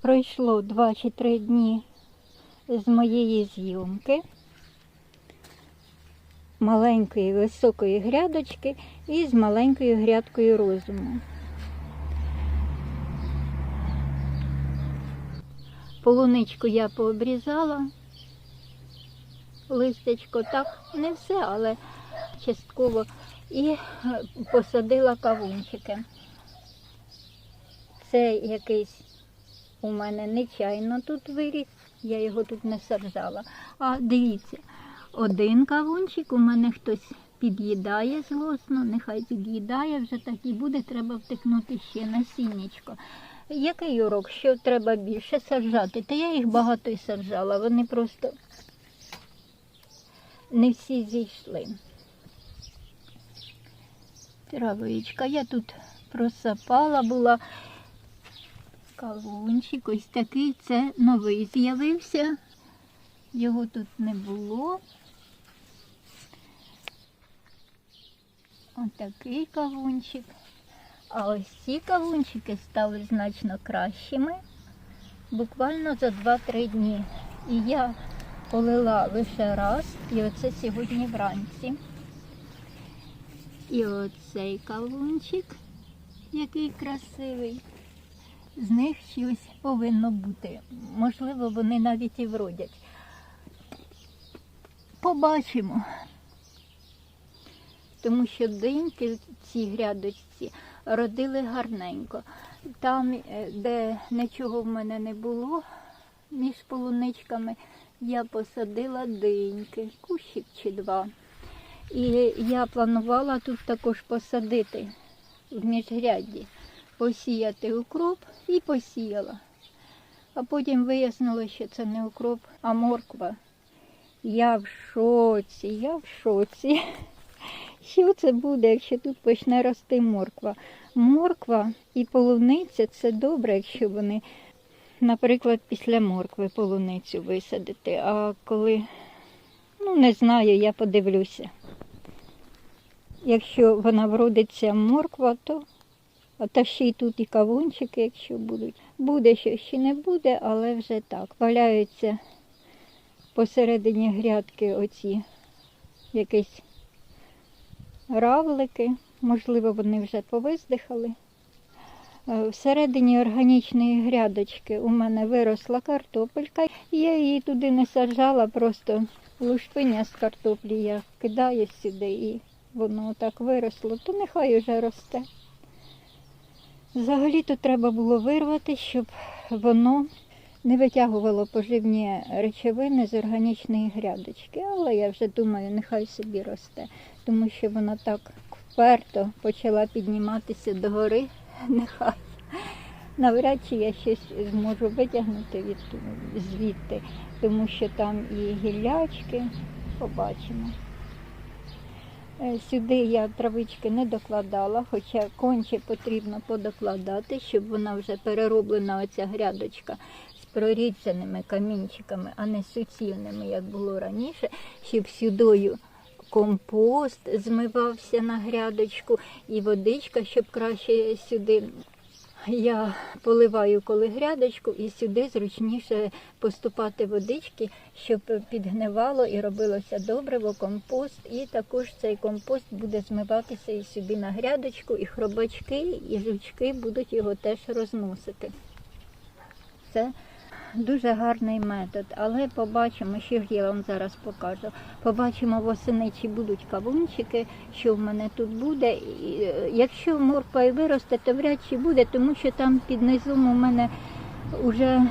Пройшло 2 чи 3 дні з моєї зйомки маленької високої грядочки і з маленькою грядкою розуму. Полуничку я пообрізала, листячко так, не все, але частково, і е, посадила кавунчики. Це якийсь у мене нечайно тут виріс, я його тут не саджала. А дивіться, один кавунчик у мене хтось під'їдає злосно, нехай під'їдає, вже так і буде, треба втикнути ще насіннячко. Який урок, що треба більше саджати? Та я їх багато і саджала, вони просто не всі зійшли. Травичка, я тут просапала була. Кавунчик ось такий, це новий з'явився. Його тут не було. Отакий кавунчик. А ось ці кавунчики стали значно кращими буквально за 2-3 дні. І я полила лише раз, і оце сьогодні вранці. І оцей кавунчик, який красивий. З них щось повинно бути. Можливо, вони навіть і вродять. Побачимо. Тому що диньки в цій грядочці родили гарненько. Там, е, де нічого в мене не було, між полуничками, я посадила диньки, кущик чи два. І я планувала тут також посадити в міжгрядді, посіяти укроп і посіяла. А потім вияснилося, що це не укроп, а морква. Я в шоці, я в шоці. Що це буде, якщо тут почне рости морква? Морква і полуниця це добре, якщо вони, наприклад, після моркви полуницю висадити. А коли, ну не знаю, я подивлюся. Якщо вона вродиться морква, то а та ще й тут і кавунчики, якщо будуть. Буде що ще не буде, але вже так. Валяються посередині грядки оці якісь равлики, можливо, вони вже повиздихали. Е, Всередині органічної грядочки у мене виросла картопелька. Я її туди не саджала, просто лушпиня з картоплі я кидаю сюди і воно так виросло, то нехай уже росте. Взагалі-то треба було вирвати, щоб воно не витягувало поживні речовини з органічної грядочки. Але я вже думаю, нехай собі росте, тому що вона так вперто почала підніматися догори. Нехай. Навряд чи я щось зможу витягнути від звідти, тому що там і гіллячки, побачимо. Е, Сюди я травички не докладала, хоча конче потрібно подокладати, щоб вона вже перероблена оця грядочка з прорідженими камінчиками, а не суцільними, як було раніше, щоб сюдою компост змивався на грядочку і водичка, щоб краще сюди. Я поливаю коли грядочку і сюди зручніше поступати водички, щоб підгнивало і робилося добриво, компост. І також цей компост буде змиватися і сюди на грядочку, і хробачки, і жучки будуть його теж розносити. Це дуже гарний метод, але побачимо, що ж я вам зараз покажу. Побачимо восени, чи будуть кавунчики, що в мене тут буде. І, е, Якщо морква і виросте, то вряд чи буде, тому що там під низом у мене вже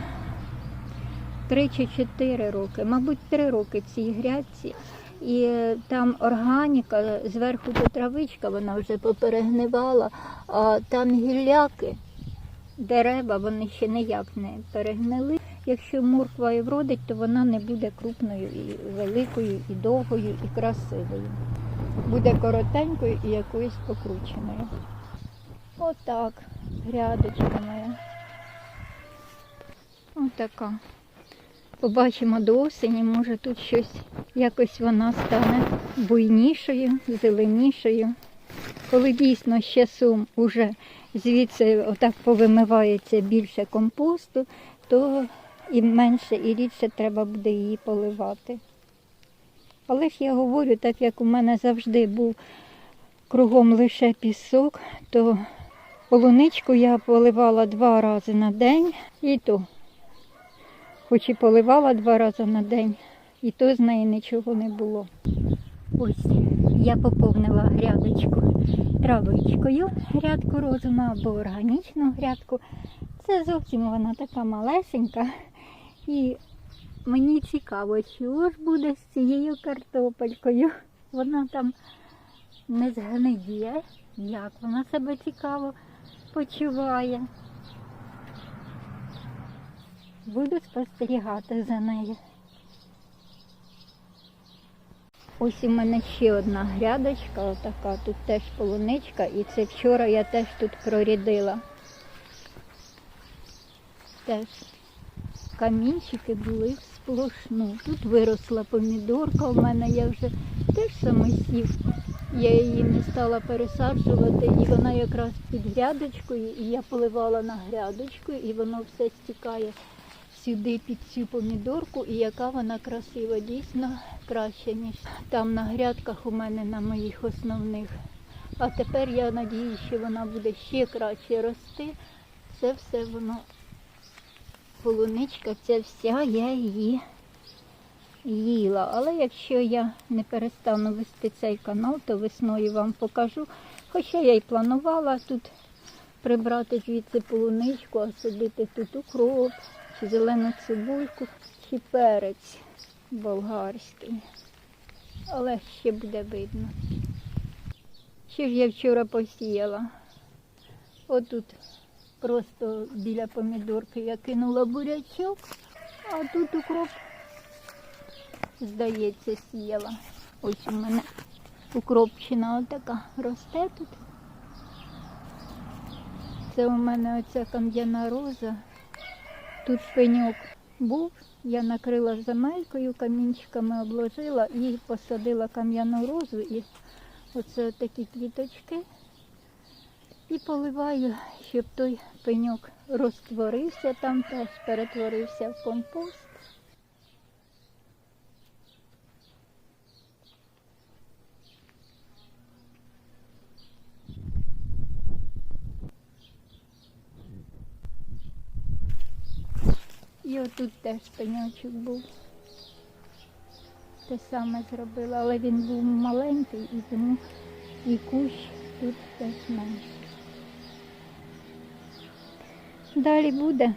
3 чи 4 роки, мабуть, 3 роки цій грядці. І е, там органіка, зверху то травичка, вона вже поперегнивала, а там гілляки дерева вони ще ніяк не перегнили. Якщо морква і вродить, то вона не буде крупною і великою, і довгою, і красивою. Буде коротенькою і якоюсь покрученою. Отак, грядочка моя. Отака. Побачимо до осені, може тут щось якось вона стане буйнішою, зеленішою. Коли дійсно з часом уже звідси отак повимивається більше компосту, то і менше, і рідше треба буде її поливати. Але ж я говорю, так як у мене завжди був кругом лише пісок, то полуничку я поливала два рази на день і то. Хоч і поливала два рази на день, і то з неї нічого не було. Ось я поповнила грядочку травичкою, грядку розума або органічну грядку. Це зовсім вона така малесенька. І мені цікаво, що ж буде з цією картопелькою. Вона там не згниє, як вона себе цікаво почуває. Буду спостерігати за нею. Ось у мене ще одна грядочка, отака, тут теж полуничка, і це вчора я теж тут прорядила. Теж камінчики були сплошну. Тут виросла помідорка у мене, я вже теж самосів. Я її не стала пересаджувати, і вона якраз під грядочкою, і я поливала на грядочку, і воно все стікає сюди під цю помідорку, і яка вона красива, дійсно краще, ніж там на грядках у мене на моїх основних. А тепер я надію, що вона буде ще краще рости. Це все воно полуничка, ця вся я її їла. Але якщо я не перестану вести цей канал, то весною вам покажу. Хоча я й планувала тут прибрати звідси полуничку, а садити тут укроп, чи зелену цибульку, чи перець болгарський. Але ще буде видно. Що ж я вчора посіяла? Отут просто біля помідорки я кинула бурячок, а тут укроп, здається, сіяла. Ось у мене укропчина отака росте тут. Це у мене оця кам'яна роза. Тут пеньок був, я накрила земелькою, камінчиками обложила і посадила кам'яну розу. І оце такі квіточки. І поливаю, щоб той пеньок розтворився, там теж перетворився в компост. І отут теж пеньочок був. Те саме зробила, але він був маленький і тому і кущ тут теж менший. Далі буде.